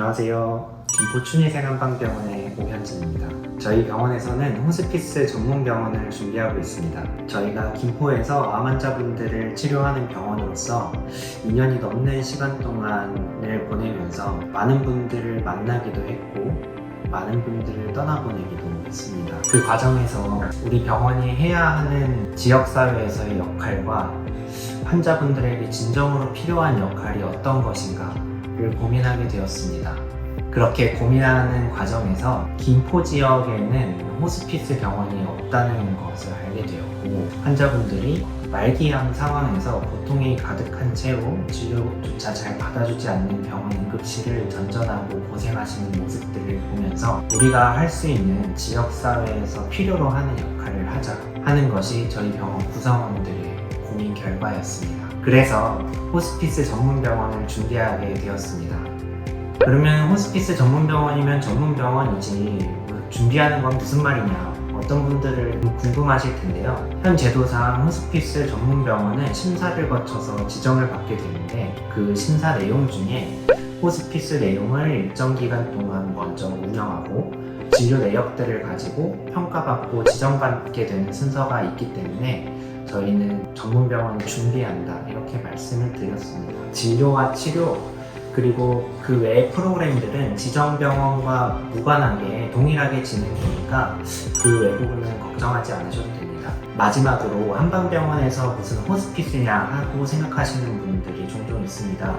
안녕하세요. 김포 춘희생한방병원의 오현진입니다. 저희 병원에서는 호스피스 전문 병원을 준비하고 있습니다. 저희가 김포에서 암 환자분들을 치료하는 병원으로서 2년이 넘는 시간 동안을 보내면서 많은 분들을 만나기도 했고 많은 분들을 떠나보내기도 했습니다. 그 과정에서 우리 병원이 해야 하는 지역사회에서의 역할과 환자분들에게 진정으로 필요한 역할이 어떤 것인가 를 고민하게 되었습니다. 그렇게 고민하는 과정에서 김포 지역에는 호스피스 병원이 없다는 것을 알게 되었고 환자분들이 말기암 상황에서 고통이 가득한 채로 진료조차 잘 받아주지 않는 병원 응급실을 전전하고 고생하시는 모습들을 보면서 우리가 할 수 있는 지역사회에서 필요로 하는 역할을 하자 하는 것이 저희 병원 구성원들의 고민 결과였습니다. 그래서 호스피스 전문 병원을 준비하게 되었습니다. 그러면 호스피스 전문 병원이면 전문 병원이지 뭐 준비하는 건 무슨 말이냐 어떤 분들을 궁금하실 텐데요. 현 제도상 호스피스 전문 병원은 심사를 거쳐서 지정을 받게 되는데 그 심사 내용 중에 호스피스 내용을 일정 기간 동안 먼저 운영하고 진료 내역들을 가지고 평가받고 지정받게 되는 순서가 있기 때문에 저희는 전문 병원을 준비한다 이렇게 말씀을 드렸습니다. 진료와 치료 그리고 그 외의 프로그램들은 지정병원과 무관하게 동일하게 진행되니까 그 외 부분은 걱정하지 않으셔도 됩니다. 마지막으로 한방병원에서 무슨 호스피스냐 하고 생각하시는 분들이 종종 있습니다.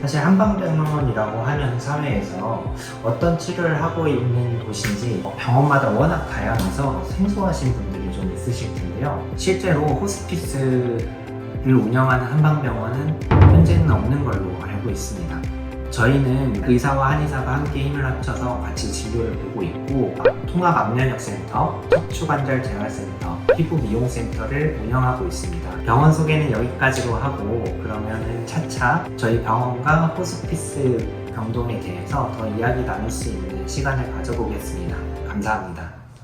사실 한방병원이라고 하면 사회에서 어떤 치료를 하고 있는 곳인지 병원마다 워낙 다양해서 생소하신 분들이 좀 있으실 텐데요. 실제로 호스피스를 운영하는 한방병원은 현재는 없는 걸로 알고 있습니다. 저희는 의사와 한의사가 함께 힘을 합쳐서 같이 진료를 보고 있고 통합암면역센터, 척추관절재활센터, 피부미용센터를 운영하고 있습니다. 병원 소개는 여기까지로 하고 그러면은 차차 저희 병원과 호스피스 병동에 대해서 더 이야기 나눌 수 있는 시간을 가져보겠습니다. 감사합니다.